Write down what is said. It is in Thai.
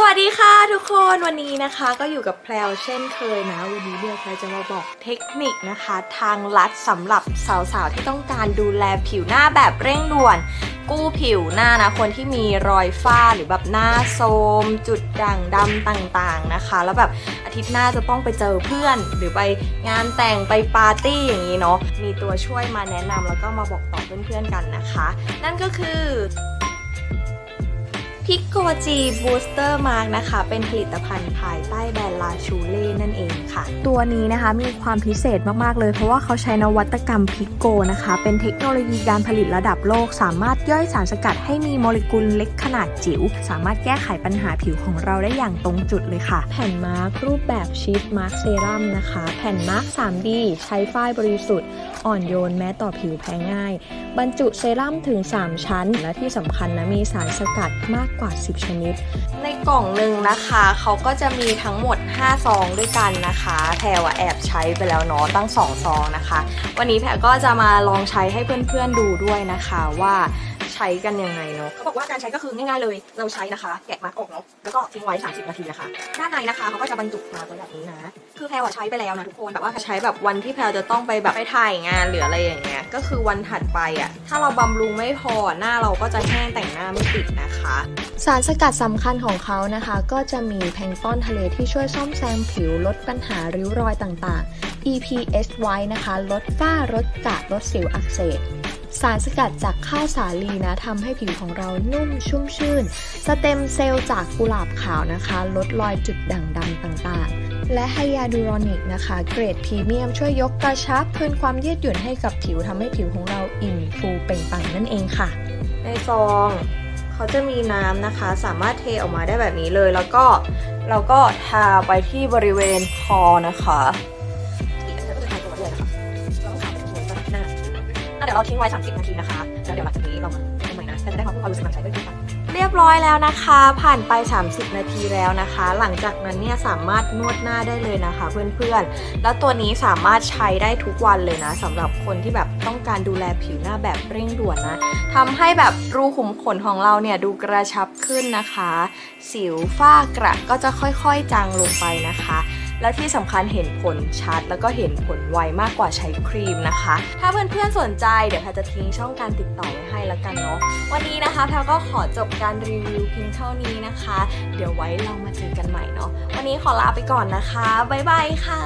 สวัสดีค่ะทุกคนวันนี้นะคะก็อยู่กับแพลวเช่นเคยนะ วันนี้เนี่ยแพลวจะมาบอกเทคนิคนะคะ ทางลัดสำหรับสาวๆที่ต้องการดูแลผิวหน้าแบบเร่งด่วน กู้ผิวหน้านะคนที่มีรอยฝ้าหรือแบบหน้าโทมจุดด่างดำต่างๆนะคะ แล้วแบบอาทิตย์หน้าจะต้องไปเจอเพื่อน หรือไปงานแต่งไปปาร์ตี้อย่างนี้เนาะมีตัวช่วยมาแนะนำแล้วก็มาบอกต่อเพื่อนๆกันนะคะ นั่นก็คือ พิกโกจีบูสเตอร์มาร์กนะคะ เป็นผลิตภัณฑ์ภายใต้แบรนด์ลาชูเล่นั่นเองค่ะ ตัวนี้นะคะมีความพิเศษมาก ๆ เลย เพราะว่าเขาใช้นวัตกรรมพิกโกนะคะ เป็นเทคโนโลยีการผลิตระดับโลก สามารถย่อยสารสกัดให้มีโมเลกุลเล็กขนาดจิ๋ว สามารถแก้ไขปัญหาผิวของเราได้อย่างตรงจุดเลยค่ะ แผ่นมาร์กรูปแบบชีสมาร์กเซรั่มนะคะ แผ่นมาร์ก 3D ใช้ฝ้ายบริสุทธิ์อ่อนโยนแม้ต่อผิวแพ้ง่าย บรรจุเซรั่มถึง 3 ชั้น และที่สำคัญนะมีสารสกัดมากกว่า 10 ชนิด ในกล่องหนึ่งนะคะ เขาก็จะมีทั้งหมด 5 ซองด้วยกันนะคะ แพรวอะแอบใช้ไปแล้วเนาะตั้ง 2 ซองนะคะ วันนี้แพรก็จะมาลองใช้ให้เพื่อนๆดูด้วยนะคะว่า ใช้กันยังไงเนาะเขาบอกว่าการใช้ก็คือง่ายๆเลย เราใช้นะคะ แกะมาร์กออกเนาะแล้วก็ทิ้งไว้ 30 นาทีนะคะ ด้านในนะคะเขาก็จะบรรจุมาไว้แบบนี้นะ คือแพรวอะใช้ไปแล้วนะทุกคนแบบว่าใช้แบบวันที่แพลจะต้องไปแบบไปถ่ายงานหรืออะไรอย่างเงี้ยก็คือวันถัดไปอะ่ะถ้าเราบำรุงไม่พอหน้าเราก็จะแห้งแต่งหน้าไม่ติดนะคะ สารสกัดสำคัญของเขานะคะ ก็จะมีแพลงก์ต้อนทะเลที่ช่วยซ่อมแซมผิวลดปัญหาริ้วรอยต่างๆ EPS ไว้นะคะ ลดฝ้าลดกระลดสิวอักเสบ สารสกัดจากข้าวสาลีนะทำให้ผิวของเรานุ่มชุ่มชื่น สเต็มเซลล์จากกุหลาบขาวนะคะ ลดรอยจุดด่างดำต่างๆและไฮยาดูรอนิกนะคะ เกรดพรีเมียมช่วยยกกระชับคืนความยืดหยุ่นให้กับผิวทำให้ผิวของเราอิ่มฟูเป่งปังนั่นเองค่ะ ในซองเขาจะมีน้ำนะคะ สามารถเทออกมาได้แบบนี้เลย แล้วก็เราก็ทาไปที่บริเวณคอนะคะ ดี๋ยวเราทิ้งไว้ 30 นาทีนะคะ แล้วเดี๋ยวหลังจากนี้เรามาทำใหม่นะแต่จะได้ความรู้สึกการใช้ด้วยกันเรียบร้อยแล้วนะคะ ผ่านไป 30 นาทีแล้วนะคะ หลังจากนั้นเนี่ยสามารถนวดหน้าได้เลยนะคะ เพื่อนๆ แล้วตัวนี้สามารถใช้ได้ทุกวันเลยนะสำหรับคนที่แบบต้องการดูแลผิวหน้าแบบเร่งด่วนนะทำให้แบบรูขุมขนของเราเนี่ยดูกระชับขึ้นนะคะ สิวฝ้ากระก็จะค่อยๆจางลงไปนะคะ และที่สำคัญเห็นผลชัด แล้วก็เห็นผลไวมากกว่าใช้ครีมนะคะ ถ้าเพื่อนๆสนใจเดี๋ยวแพรจะทิ้งช่องการติดต่อไว้ให้แล้วกันเนาะวันนี้นะคะแพลก็ขอจบการรีวิวเพียงเท่านี้นะคะ เดี๋ยวไว้เรามาเจอกันใหม่เนาะวันนี้ขอลาไปก่อนนะคะบ๊ายบายค่ะ